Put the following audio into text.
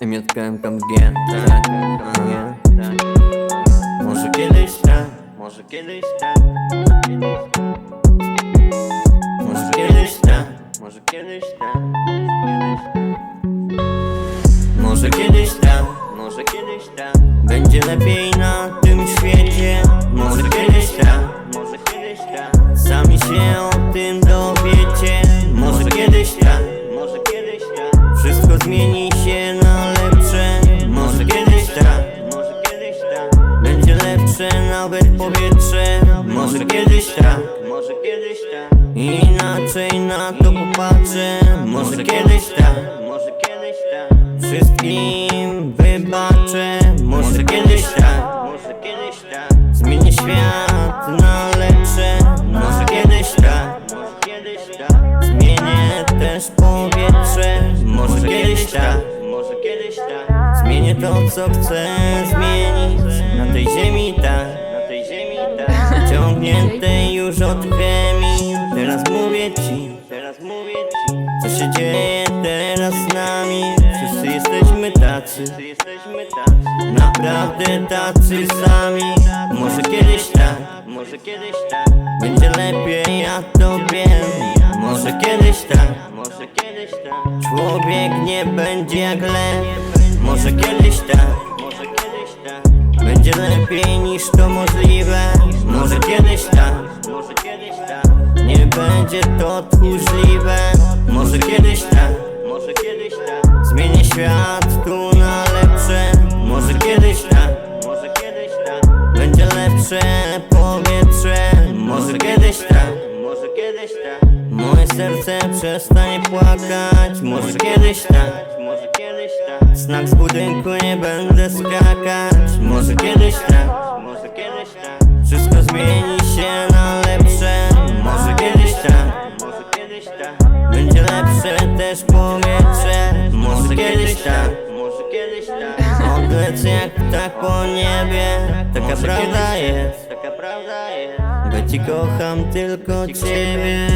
MJKMKMG, tak, nie, tak. Może kiedyś tak, może kiedyś tak. Może kiedyś tak, może kiedyś tak. Może kiedyś tak, może kiedyś tak. Będzie lepiej na tym lepsze nawet powietrze. Może kiedyś tak, może kiedyś tak. Inaczej na to popatrzę. Może kiedyś tak, może kiedyś tak. Wszystkim wybaczę. Może kiedyś tak, może kiedyś tak. Zmienię świat na lepsze. Może kiedyś tak, może kiedyś tak. Zmienię też powietrze. Może kiedyś tak, może kiedyś tak. Zmienię to, co chcę zmienić. Na tej ziemi Już. Teraz mówię ci, teraz mówię ci. Co się dzieje teraz z nami? Wszyscy jesteśmy tacy. Naprawdę tacy sami. Może kiedyś tak, może kiedyś tak. Będzie lepiej, ja to wiem. Może kiedyś tak, może kiedyś tak. Człowiek nie będzie jak lew. Może kiedyś tak, może kiedyś tak. Będzie lepiej niż to możliwe. Może kiedyś tak. Nie będzie to tchórzliwe. Może kiedyś tak. Zmienię świat tu na lepsze. Może kiedyś tak. Będzie lepsze powietrze. Może kiedyś tak. Moje serce przestanie płakać. Może kiedyś tak. Znak z budynku nie będę skakać. Może kiedyś tak, może kiedyś tak. Też powietrze. Może kiedyś tak, może kiedyś tak. Odlecę jak ptak po niebie. Taka prawda jest, taka prawda jest. Bo ci kocham tylko ciebie.